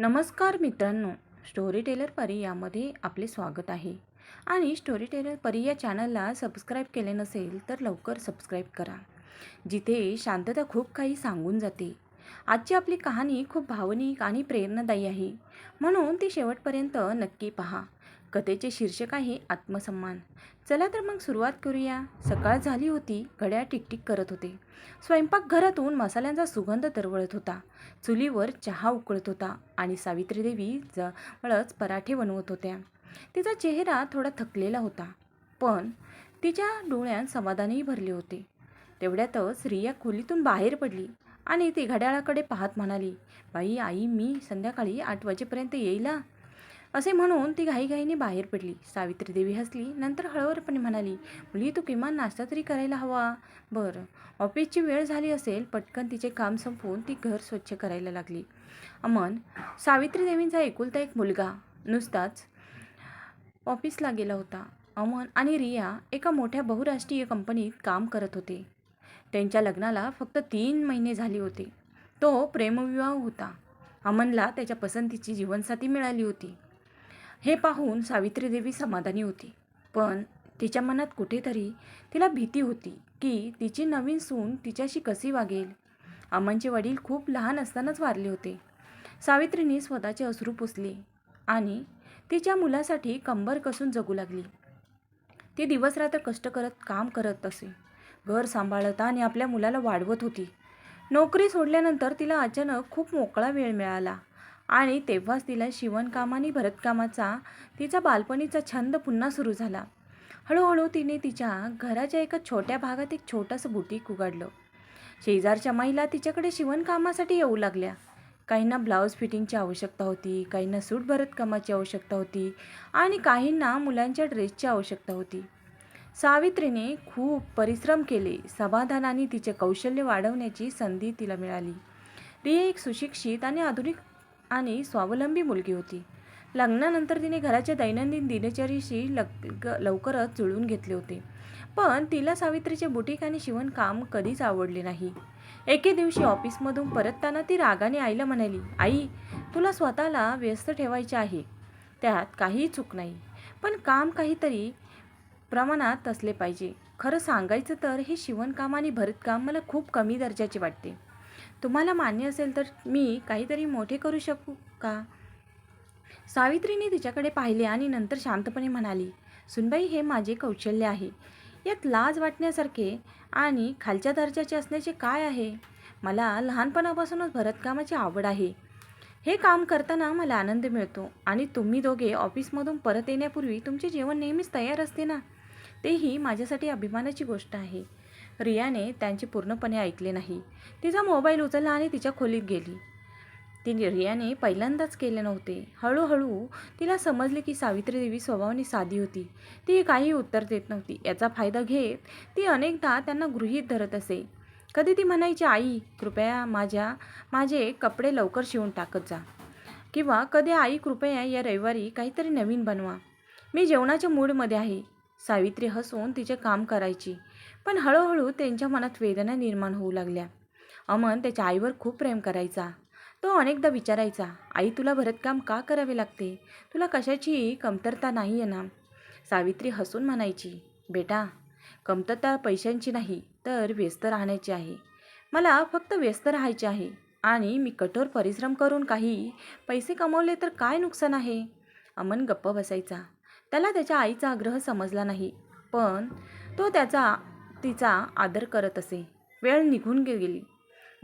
नमस्कार मित्रांनो story teller परी यामध्ये आपले स्वागत आहे. आणि स्टोरी टेलर परी या चॅनलला सबस्क्राईब केले नसेल तर लवकर सबस्क्राईब करा. जिथे शांतता खूप काही सांगून जाते. आजची आपली कहाणी खूप भावनिक आणि प्रेरणादायी आहे. म्हणून ती शेवटपर्यंत नक्की पहा. कथेचे शीर्षक आहे आत्मसन्मान. चला तर मग सुरुवात करूया. सकाळ झाली होती घड्याळ टिकटिक करत होते. स्वयंपाकघरातून मसाल्यांचा सुगंध दरवळत होता. चुलीवर चहा उकळत होता आणि सावित्रीदेवी जवळच पराठे बनवत होत्या. तिचा चेहरा थोडा थकलेला होता पण तिच्या डोळ्यात समाधानही भरले होते. तेवढ्यातच रिया खोलीतून बाहेर पडली आणि ती घड्याळाकडे पाहत म्हणाली बाई आई मी संध्याकाळी आठ वाजेपर्यंत येईल? असे म्हणून ती घाईघाईने बाहेर पडली. सावित्रीदेवी हसली. नंतर हळूवारपणे म्हणाली मुली तू किमान नाश्ता तरी करायला हवा. बरं. ऑफिसची वेळ झाली असेल पटकन तिचे काम संपवून ती घर स्वच्छ करायला लागली. अमन सावित्री देवींचा एकुलता एक मुलगा. नुसताच ऑफिसला गेला होता. अमन आणि रिया एका मोठ्या बहुराष्ट्रीय कंपनीत काम करत होते. त्यांच्या लग्नाला फक्त तीन महिने झाले होते. तो प्रेमविवाह होता. अमनला त्याच्या पसंतीची जीवनसाथी मिळाली होती. हे पाहून सावित्रीदेवी समाधानी होती. पण तिच्या मनात कुठेतरी तिला भीती होती की तिची नवीन सून तिच्याशी कशी वागेल? अमनचे वडील खूप लहान असतानाच वारले होते. सावित्रीने स्वतःचे अश्रू पुसले आणि तिच्या मुलासाठी कंबर कसून जगू लागली. ती दिवसरात्र कष्ट करत काम करत असे. घर सांभाळत आणि आपल्या मुलाला वाढवत होती. नोकरी सोडल्यानंतर तिला अचानक खूप मोकळा वेळ मिळाला. आणि तेव्हाच तिला शिवणकाम आणि भरतकामाचा तिचा बालपणीचा छंद पुन्हा सुरू झाला. हळूहळू तिने तिच्या घराच्या एका छोट्या भागात एक छोटंसं बुटीक उघडलं. शेजारच्या महिला तिच्याकडे शिवणकामासाठी येऊ लागल्या. काहींना ब्लाऊज फिटिंगची आवश्यकता होती काहींना सूट भरतकामाची आवश्यकता होती आणि काहींना मुलांच्या ड्रेसची आवश्यकता होती. सावित्रीने खूप परिश्रम केले. समाधानाने तिचे कौशल्य वाढवण्याची संधी तिला मिळाली. ती एक सुशिक्षित आणि आधुनिक आणि स्वावलंबी मुलगी होती. लग्नानंतर तिने घराच्या दैनंदिन दिनचर्येशी लग लवकरच जुळवून घेतले होते. पण तिला सावित्रीचे बुटीक आणि शिवणकाम कधीच आवडले नाही. एके दिवशी ऑफिसमधून परतताना ती रागाने आईला म्हणाली आई तुला स्वतःला व्यस्त ठेवायचे आहे. त्यात काहीही चूक नाही. पण काम काहीतरी प्रमाणात असले पाहिजे. खरं सांगायचं तर हे शिवणकाम आणि भरतकाम मला खूप कमी दर्जाचे वाटते. तुम्हाला मान्य असेल तर मी काहीतरी मोठे करू शकू का? सावित्रीने तिच्याकडे पाहिले आणि नंतर शांतपणे म्हणाली सुनबाई हे माझे कौशल्य आहे. यात लाज वाटण्यासारखे आणि खालच्या दर्जाचे असण्याचे काय आहे? मला लहानपणापासूनच भरतकामाची आवड आहे. हे काम करताना मला आनंद मिळतो आणि तुम्ही दोघे ऑफिसमधून परत येण्यापूर्वी तुमचे जेवण नेहमीच तयार असते ना? तेही माझ्यासाठी अभिमानाची गोष्ट आहे. रियाने त्यांचे पूर्णपणे ऐकले नाही. तिचा मोबाईल उचलला आणि तिच्या खोलीत गेली. तिने रियाने पहिल्यांदाच केले नव्हते. हळूहळू तिला समजले की सावित्रीदेवी स्वभावाने साधी होती. ती काही उत्तर देत नव्हती. याचा फायदा घेत ती अनेकदा त्यांना गृहीत धरत असे. कधी ती म्हणायची आई कृपया माझ्या माझे कपडे लवकर शिवून टाकत जा. किंवा कधी आई कृपया या रविवारी काहीतरी नवीन बनवा. मी जेवणाच्या मूडमध्ये आहे. सावित्री हसून तिचे काम करायची. पण हळूहळू त्यांच्या मनात वेदना निर्माण होऊ लागल्या. अमन त्याच्या आईवर खूप प्रेम करायचा. तो अनेकदा विचारायचा आई तुला भरतकाम का करावे लागते? तुला कशाची कमतरता नाही आहे ना? सावित्री हसून म्हणायची बेटा कमतरता पैशांची नाही तर व्यस्त राहण्याची आहे. मला फक्त व्यस्त राहायचे आहे आणि मी कठोर परिश्रम करून काही पैसे कमवले तर काय नुकसान आहे? अमन गप्प बसायचा त्याला त्याच्या आईचा आग्रह समजला नाही पण तो त्याचा तिचा आदर करत असे. वेळ निघून गेली.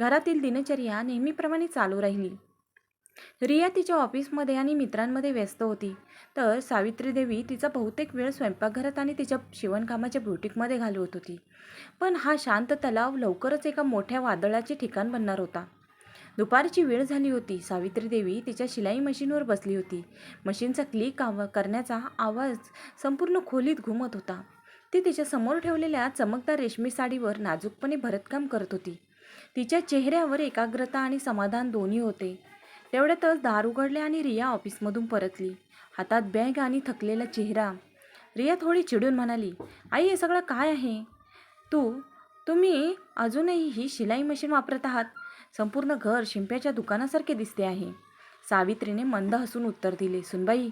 घरातील दिनचर्या नेहमीप्रमाणे चालू राहिली. रिया तिच्या ऑफिसमध्ये आणि मित्रांमध्ये व्यस्त होती. तर सावित्रीदेवी तिचा बहुतेक वेळ स्वयंपाकघरात आणि तिच्या शिवणकामाच्या बुटीकमध्ये घालवत होती. पण हा शांत तलाव लवकरच एका मोठ्या वादळाचे ठिकाण बनणार होता. दुपारची वेळ झाली होती. सावित्रीदेवी तिच्या शिलाई मशीनवर बसली होती. मशीनचा क्लिक आवा करण्याचा आवाज संपूर्ण खोलीत घुमत होता. ती तिच्या समोर ठेवलेल्या चमकदार रेशमी साडीवर नाजूकपणे भरतकाम करत होती. तिच्या चेहऱ्यावर एकाग्रता आणि समाधान दोन्ही होते. तेवढ्यातच दार उघडले आणि रिया ऑफिसमधून परतली. हातात बॅग आणि थकलेला चेहरा. रिया थोडी चिडून म्हणाली आई हे सगळं काय आहे? तू तुम्ही अजूनही ही शिलाई मशीन वापरत आहात? संपूर्ण घर शिंप्याच्या दुकानासारखे दिसते आहे. सावित्रीने मंद हसून उत्तर दिले सुनबाई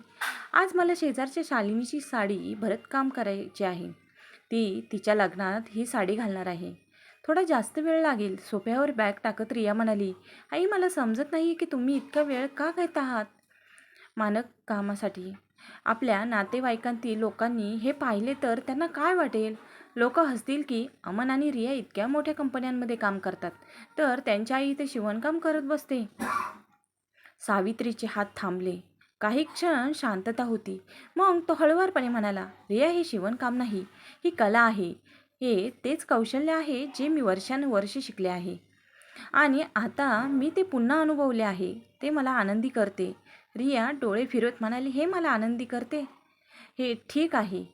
आज मला शेजारच्या शालिनीची साडी भरतकाम करायची आहे. ती तिच्या लग्नात ही साडी घालणार आहे. थोडा जास्त वेळ लागेल. सोफ्यावर बॅग टाकत रिया म्हणाली आई मला समजत नाही की तुम्ही इतका वेळ का घेत आहात? मानक कामासाठी. आपल्या नातेवाईकांतील लोकांनी हे पाहिले तर त्यांना काय वाटेल? लोक हसतील की अमन आणि रिया इतक्या मोठ्या कंपन्यांमध्ये काम करतात तर त्यांच्या आई इथे शिवणकाम करत बसते. सावित्रीचे हात थांबले. काही क्षण शांतता होती. मग तो हळुवारपणे म्हणाला रिया हे शिवणकाम नाही. ही कला आहे. हे तेच कौशल्य आहे जे मी वर्षानुवर्षे शिकले आहे. आणि आता मी ते पुन्हा अनुभवले आहे. ते मला आनंदी करते. रिया डोळे फिरवत म्हणाली हे मला आनंदी करते? हे ठीक आहे.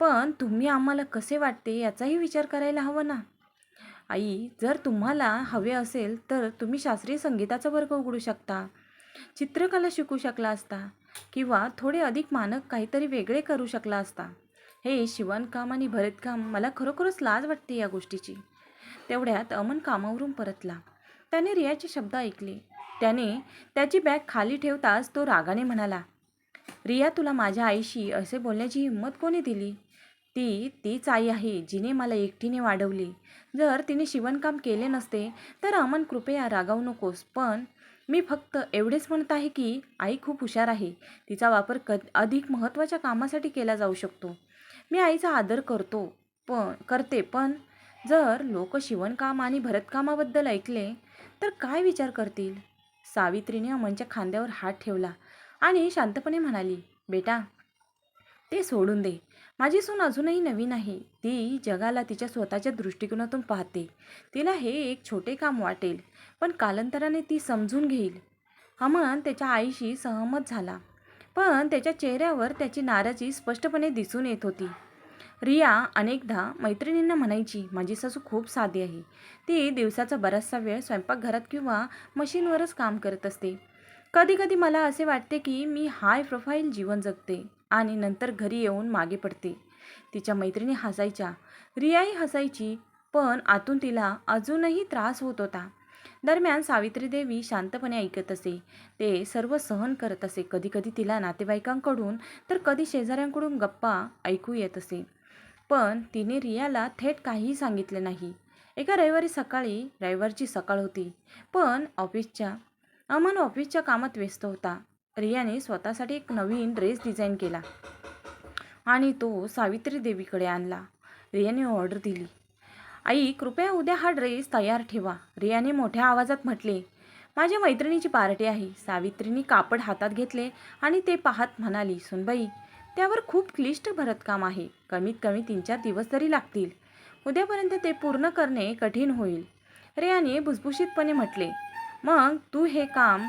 पण तुम्ही आम्हाला कसे वाटते याचाही विचार करायला हवा ना. आई जर तुम्हाला हवे असेल तर तुम्ही शास्त्रीय संगीताचा वर्ग उघडू शकता. चित्रकला शिकू शकला असता किंवा थोडे अधिक मानक काहीतरी वेगळे करू शकला असता. हे शिवणकाम आणि भरतकाम मला खरोखरच लाज वाटते या गोष्टीची. तेवढ्यात अमन कामावरून परतला. त्याने रियाचे शब्द ऐकले. त्याने त्याची बॅग खाली ठेवताच तो रागाने म्हणाला रिया तुला माझ्या आईशी असे बोलण्याची हिंमत कोणी दिली? ती तीच आई आहे जिने मला एकटीने वाढवली. जर तिने शिवणकाम केले नसते तर अमन कृपया रागावू नकोस. पण मी फक्त एवढेच म्हणत आहे की आई खूप हुशार आहे. तिचा वापर क अधिक महत्त्वाच्या कामासाठी केला जाऊ शकतो. मी आईचा आदर करतो पण करते पण जर लोक शिवणकाम आणि भरतकामाबद्दल ऐकले तर काय विचार करतील? सावित्रीने अमनच्या खांद्यावर हात ठेवला आणि शांतपणे म्हणाली बेटा ते सोडून दे. माझी सून अजूनही नवीन आहे. ती जगाला तिच्या स्वतःच्या दृष्टिकोनातून पाहते. तिला हे एक छोटे काम वाटेल पण कालांतराने ती समजून घेईल. अमन त्याच्या आईशी सहमत झाला. पण त्याच्या चेहऱ्यावर त्याची नाराजी स्पष्टपणे दिसून येत होती. रिया अनेकदा मैत्रिणींना म्हणायची माझी सासू खूप साधी आहे. ती दिवसाचा बराचसा वेळ स्वयंपाकघरात किंवा मशीनवरच काम करत असते. कधी कधी मला असे वाटते की मी हाय प्रोफाईल जीवन जगते आणि नंतर घरी येऊन मागे पडते. तिच्या मैत्रिणी हसायच्या. रियाही हसायची पण आतून तिला अजूनही त्रास होत होता. दरम्यान सावित्री देवी शांतपणे ऐकत असे. ते सर्व सहन करत असे. कधीकधी तिला नातेवाईकांकडून तर कधी शेजाऱ्यांकडून गप्पा ऐकू येत असे. पण तिने रियाला थेट काहीही सांगितले नाही. एका रविवारी सकाळी रविवारची सकाळ होती. पण ऑफिसच्या अमन ऑफिसच्या कामात व्यस्त होता. रियाने स्वतःसाठी एक नवीन ड्रेस डिझाईन केला आणि तो सावित्री देवीकडे आणला. रियाने ऑर्डर दिली. आई कृपया उद्या हा ड्रेस तयार ठेवा रियाने मोठ्या आवाजात म्हटले. माझ्या मैत्रिणीची पार्टी आहे. सावित्रीने कापड हातात घेतले आणि ते पाहत म्हणाली सुनबाई त्यावर खूप क्लिष्ट भरतकाम आहे. कमीत कमी तीन चार दिवस तरी लागतील. उद्यापर्यंत ते पूर्ण करणे कठीण होईल. रियाने भुसभुशीतपणे म्हटले. मग तू हे काम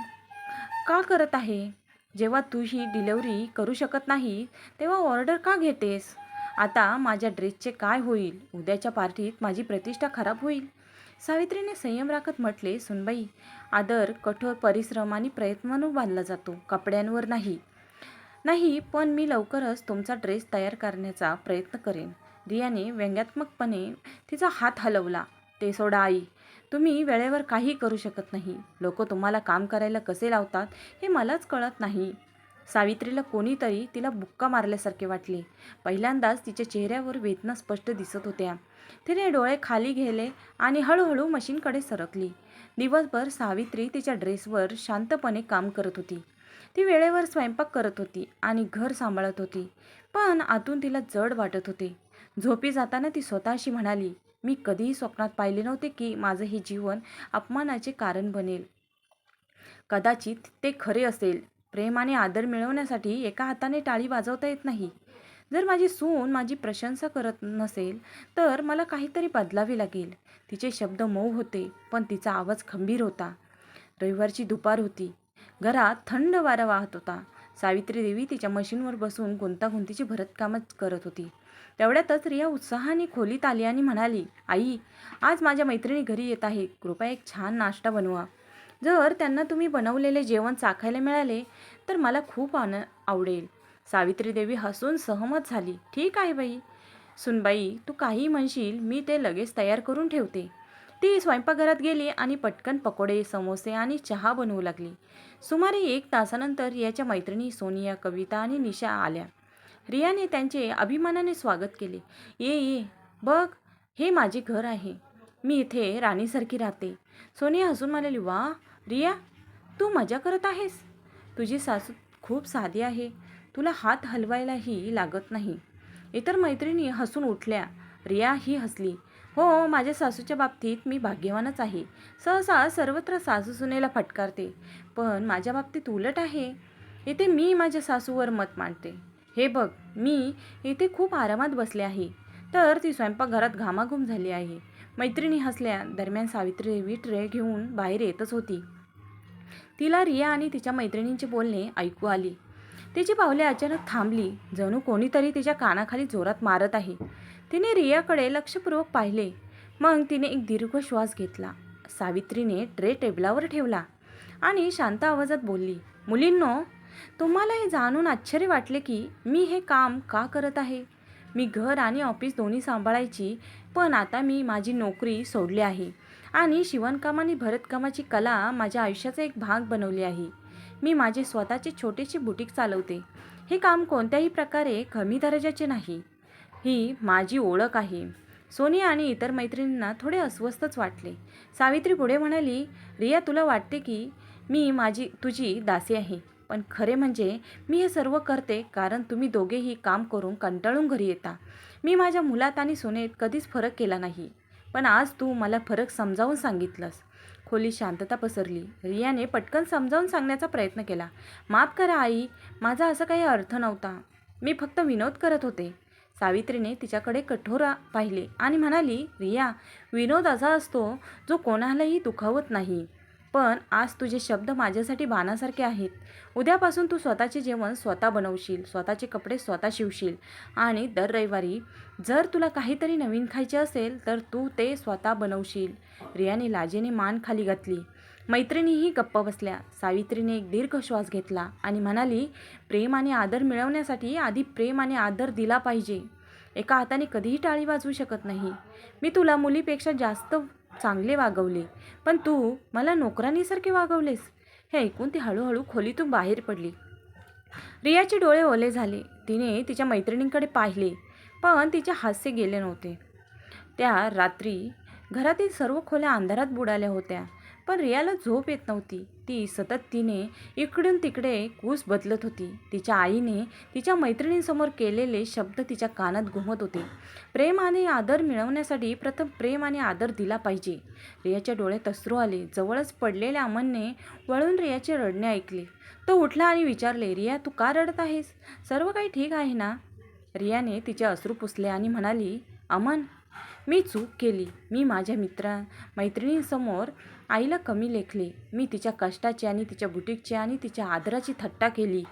का करत आहे? जेव्हा तू ही डिलेवरी करू शकत नाही तेव्हा ऑर्डर का घेतेस? आता माझ्या ड्रेसचे काय होईल? उद्याच्या पार्टीत माझी प्रतिष्ठा खराब होईल. सावित्रीने संयम राखत म्हटले सुनबाई आदर कठोर परिश्रम आणि प्रयत्नानं बांधला जातो कपड्यांवर नाही. नाही पण मी लवकरच तुमचा ड्रेस तयार करण्याचा प्रयत्न करेन. रियाने व्यंग्यात्मकपणे तिचा हात हलवला. ते सोडा आई. तुम्ही वेळेवर काही करू शकत नाही. लोक तुम्हाला काम करायला कसे लावतात हे मलाच कळत नाही. सावित्रीला कोणीतरी तिला बुक्का मारल्यासारखे वाटले. पहिल्यांदाच तिच्या चेहऱ्यावर वेदना स्पष्ट दिसत होत्या. तिने डोळे खाली घेले आणि हळूहळू मशीनकडे सरकली. दिवसभर सावित्री तिच्या ड्रेसवर शांतपणे काम करत होती. ती वेळेवर स्वयंपाक करत होती आणि घर सांभाळत होती. पण आतून तिला जड वाटत होते. झोपी जाताना ती स्वतःशी म्हणाली मी कधीही स्वप्नात पाहिले नव्हते की माझं हे जीवन अपमानाचे कारण बनेल. कदाचित ते खरे असेल. प्रेम आणि आदर मिळवण्यासाठी एका हाताने टाळी वाजवता येत नाही. जर माझी सून माझी प्रशंसा करत नसेल तर मला काहीतरी बदलावे लागेल. तिचे शब्द मऊ होते पण तिचा आवाज खंबीर होता. रविवारची दुपार होती. घरात थंड वारा वाहत होता. सावित्री देवी तिच्या मशीनवर बसून गुंतागुंतीची भरतकामच करत होती. एवढ्यातच रिया उत्साहाने खोलीत आली आणि म्हणाली आई आज माझ्या मैत्रिणी घरी येत आहे कृपया एक छान नाश्ता बनवा. जर त्यांना तुम्ही बनवलेले जेवण चाखायला मिळाले तर मला खूप आन आवडेल. सावित्री देवी हसून सहमत झाली. ठीक आहे बाई. सुनबाई तू काही म्हणशील मी ते लगेच तयार करून ठेवते. ती स्वयंपाकघरात गेली आणि पटकन पकोडे समोसे आणि चहा बनवू लागली. सुमारे एक तासानंतर रियाच्या मैत्रिणी सोनिया कविता आणि निशा आल्या. रियाने त्यांचे अभिमानाने स्वागत केले. ये ये बघ हे माझे घर आहे. मी इथे राणीसारखी राहते. सोनिया हसून म्हणाली वा रिया तू मजा करत आहेस? तुझी सासू खूप साधी आहे. तुला हात हलवायलाही लागत नाही. इतर मैत्रिणी हसून उठल्या. रिया ही हसली हो माझ्या सासूच्या बाबतीत मी भाग्यवानच आहे. सहसा सर्वत्र सासू सुनेला फटकारते. पण माझ्या बाबतीत उलट आहे. इथे मी माझ्या सासूवर मत मांडते. हे बघ मी इथे खूप आरामात बसले आहे. तर ती स्वयंपाकघरात घामाघूम झाली आहे. मैत्रिणी हसल्या दरम्यान सावित्री देवी ट्रे घेऊन बाहेर येतच होती. तिला रिया आणि तिच्या मैत्रिणींचे बोलणे ऐकू आली. तिची पावले अचानक थांबली. जणू कोणीतरी तिच्या कानाखाली जोरात मारत आहे. तिने रियाकडे लक्षपूर्वक पाहिले. मग तिने एक दीर्घ श्वास घेतला. सावित्रीने ट्रे टेबलावर ठेवला आणि शांत आवाजात बोलली मुलींनो तुम्हाला हे जाणून आश्चर्य वाटले की मी हे काम का करत आहे? मी घर आणि ऑफिस दोन्ही सांभाळायची पण आता मी माझी नोकरी सोडली आहे आणि शिवणकाम आणि भरतकामाची कला माझ्या आयुष्याचा एक भाग बनवली आहे. मी माझे स्वतःचे छोटेसे बुटीक चालवते. हे काम कोणत्याही प्रकारे कमी दर्जाचे नाही. ही माझी ओळख आहे. सोनी आणि इतर मैत्रिणींना थोडे अस्वस्थच वाटले. सावित्री पुढे म्हणाली रिया तुला वाटते की मी माझी तुझी दासी आहे? पण खरे म्हणजे मी हे सर्व करते कारण तुम्ही दोघेही काम करून कंटाळून घरी येता. मी माझ्या मुलात आणि सोनेत कधीच फरक केला नाही. पण आज तू मला फरक समजावून सांगितलंस. खोली शांतता पसरली. रियाने पटकन समजावून सांगण्याचा प्रयत्न केला. माफ करा आई माझा असा काही अर्थ नव्हता. मी फक्त विनोद करत होते. सावित्रीने तिच्याकडे कठोर पाहिले आणि म्हणाली रिया विनोद असा असतो जो कोणालाही दुखावत नाही. पण आज तुझे शब्द माझ्यासाठी बाणासारखे आहेत. उद्यापासून तू स्वतःचे जेवण स्वतः बनवशील स्वतःचे कपडे स्वतः शिवशील. आणि दर रविवारी जर तुला काहीतरी नवीन खायचे असेल तर तू ते स्वतः बनवशील. रियाने लाजेने मान खाली घातली. मैत्रिणीही गप्प बसल्या. सावित्रीने एक दीर्घ श्वास घेतला आणि म्हणाली प्रेम आणि आदर मिळवण्यासाठी आधी प्रेम आणि आदर दिला पाहिजे. एका हाताने कधीही टाळी वाजवू शकत नाही. मी तुला मुलीपेक्षा जास्त चांगले वागवले. पण तू मला नोकरानीसारखे वागवलेस? हे ऐकून ती हळूहळू खोलीतून बाहेर पडली. रियाचे डोळे ओले झाले. तिने तिच्या मैत्रिणींकडे पाहिले पण तिचे हास्य गेले नव्हते. त्या रात्री घरातील सर्व खोल्या अंधारात बुडाल्या होत्या. पण रियाला झोप येत नव्हती. ती सतत तिने इकडून तिकडे कूस बदलत होती. तिच्या आईने तिच्या मैत्रिणींसमोर केलेले शब्द तिच्या कानात घुमत होते. प्रेम आणि आदर मिळवण्यासाठी प्रथम प्रेम आणि आदर दिला पाहिजे. रियाच्या डोळ्यात अश्रू आले. जवळच पडलेल्या अमनने वळून रियाचे रडणे ऐकले. तो उठला आणि विचारले रिया तू का रडत आहेस? सर्व काही ठीक आहे ना? रियाने तिचे अश्रू पुसले आणि म्हणाली अमन मी चूक केली. मी माझ्या मित्रा मैत्रिणींसमोर आईला कमी लेखले. मी तिच्या कष्टाची आणि तिच्या बुटीकची आणि तिच्या आदराची थट्टा केली.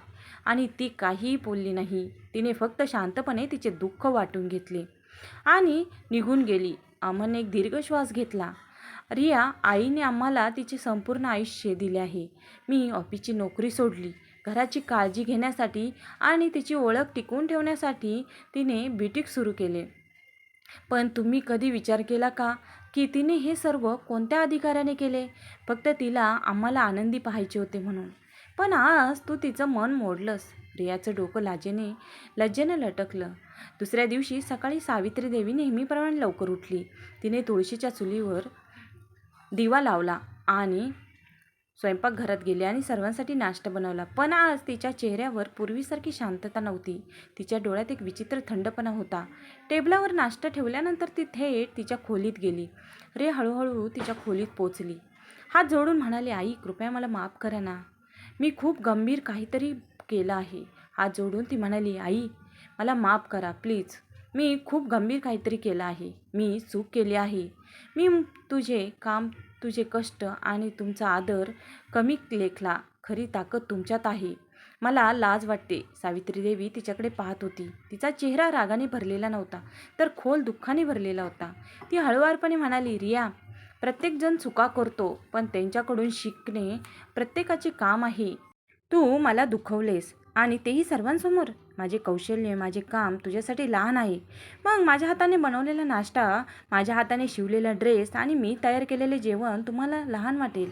आणि ती काहीही बोलली नाही. तिने फक्त शांतपणे तिचे दुःख वाटून घेतले. आणि निघून गेली. अमन एक दीर्घ श्वास घेतला. रिया आईने आम्हाला तिचे संपूर्ण आयुष्य दिले आहे. मी ऑफिसची नोकरी सोडली. घराची काळजी घेण्यासाठी आणि तिची ओळख टिकवून ठेवण्यासाठी तिने बीटिक सुरू केले. पण तुम्ही कधी विचार केला का की तिने हे सर्व कोणत्या अधिकाराने केले? फक्त तिला आम्हाला आनंदी पाहायचे होते म्हणून. पण आज तू तिचं मन मोडलंस. रियाचं डोकं लाजेने लज्जेनं लटकलं. दुसऱ्या दिवशी सकाळी सावित्री देवी नेहमीप्रमाणे लवकर उठली. तिने तुळशीच्या चुलीवर दिवा लावला आणि स्वयंपाकघरात गेली आणि सर्वांसाठी नाश्ता बनवला. पण आज तिच्या चेहऱ्यावर पूर्वीसारखी शांतता नव्हती. तिच्या डोळ्यात एक विचित्र थंडपणा होता. टेबलावर नाश्ता ठेवल्यानंतर ती थेट तिच्या खोलीत गेली. रे हळूहळू तिच्या खोलीत पोचली. हात जोडून म्हणाले आई कृपया मला माफ करा ना. मी खूप गंभीर काहीतरी केलं आहे. हात जोडून ती म्हणाली आई मला माफ करा प्लीज. मी खूप गंभीर काहीतरी केलं आहे. मी चूक केली आहे. मी तुझे काम तुझे कष्ट आणि तुमचा आदर कमी लेखला खरी ताकद तुमच्यात आहे. मला लाज वाटते सावित्री देवी तिच्याकडे पाहत होती. तिचा चेहरा रागाने भरलेला नव्हता तर खोल दुःखाने भरलेला होता. ती हळुवारपणे म्हणाली रिया प्रत्येकजण चुका करतो पण त्यांच्याकडून शिकणे प्रत्येकाचे काम आहे. तू मला दुखवलेस आणि तेही सर्वांसमोर. माझे कौशल्य माझे काम तुझ्यासाठी लहान आहे. मग माझ्या हाताने बनवलेला नाश्ता माझ्या हाताने शिवलेला ड्रेस आणि मी तयार केलेले जेवण तुम्हाला लहान वाटेल.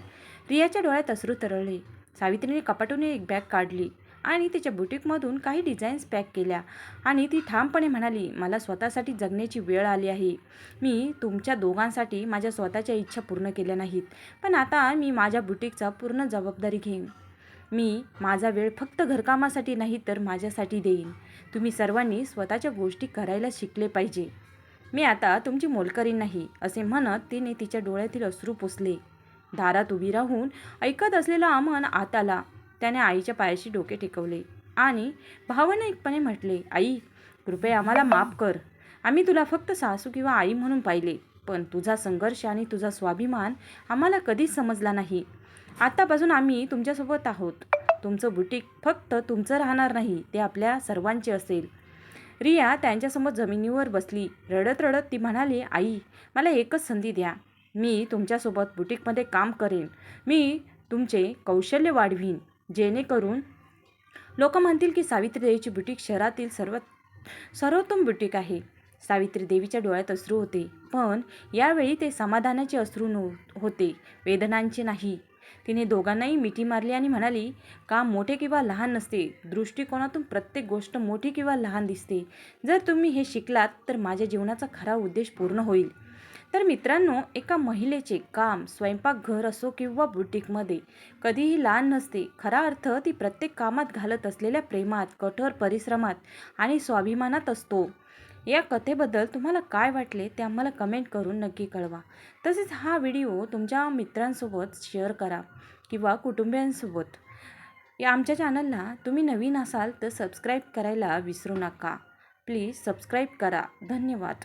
रियाच्या डोळ्यात अश्रू तरळले. सावित्रीने कपाटून एक बॅग काढली आणि तिच्या बुटीकमधून काही डिझाईन्स पॅक केल्या आणि ती ठामपणे म्हणाली मला स्वतःसाठी जगण्याची वेळ आली आहे. मी तुमच्या दोघांसाठी माझ्या स्वतःच्या इच्छा पूर्ण केल्या नाहीत. पण आता मी माझ्या बुटीकचा पूर्ण जबाबदारी घेईन. मी माझा वेळ फक्त घरकामासाठी नाही तर माझ्यासाठी देईन. तुम्ही सर्वांनी स्वतःच्या गोष्टी करायला शिकले पाहिजे. मी आता तुमची मोलकरी नाही असे म्हणत तिने तिच्या डोळ्यातील अश्रू पुसले. दारात उभी राहून ऐकत असलेला अमन आत आला. त्याने आईच्या पायाशी डोके टेकवले आणि भावनिकपणे म्हटले आई कृपया आम्हाला माफ कर. आम्ही तुला फक्त सासू किंवा आई म्हणून पाहिले पण तुझा संघर्ष आणि तुझा स्वाभिमान आम्हाला कधीच समजला नाही. आत्तापासून आम्ही तुमच्यासोबत आहोत. तुमचं बुटीक फक्त तुमचं राहणार नाही ते आपल्या सर्वांचे असेल. रिया त्यांच्यासमोर जमिनीवर बसली. रडत रडत ती म्हणाली आई मला एकच संधी द्या. मी तुमच्यासोबत बुटीकमध्ये काम करेन. मी तुमचे कौशल्य वाढवीन. जेणेकरून लोक म्हणतील की सावित्री देवीची बुटीक शहरातील सर्व सर्वोत्तम बुटीक आहे. सावित्री देवीच्या डोळ्यात अश्रू होते. पण यावेळी ते समाधानाचे अश्रू न होते. वेदनांचे नाही. तिने दोघांनाही मिठी मारली आणि म्हणाली काम मोठे किंवा लहान नसते दृष्टिकोनातून प्रत्येक गोष्ट मोठी किंवा लहान दिसते. जर तुम्ही हे शिकलात तर माझ्या जीवनाचा खरा उद्देश पूर्ण होईल. तर मित्रांनो एका महिलेचे काम स्वयंपाकघर असो किंवा बुटीकमध्ये कधीही लहान नसते. खरा अर्थ ती प्रत्येक कामात घालत असलेल्या प्रेमात कठोर परिश्रमात आणि स्वाभिमानात असतो. या कथेबद्दल तुम्हाला काय वाटले ते आम्हाला कमेंट करून नक्की कळवा. तसेच हा व्हिडिओ तुमच्या मित्रांसोबत शेअर करा किंवा कुटुंबियांसोबत. या आमच्या चॅनलला तुम्ही नवीन असाल तर सबस्क्राईब करायला विसरू नका. प्लीज सबस्क्राईब करा. धन्यवाद.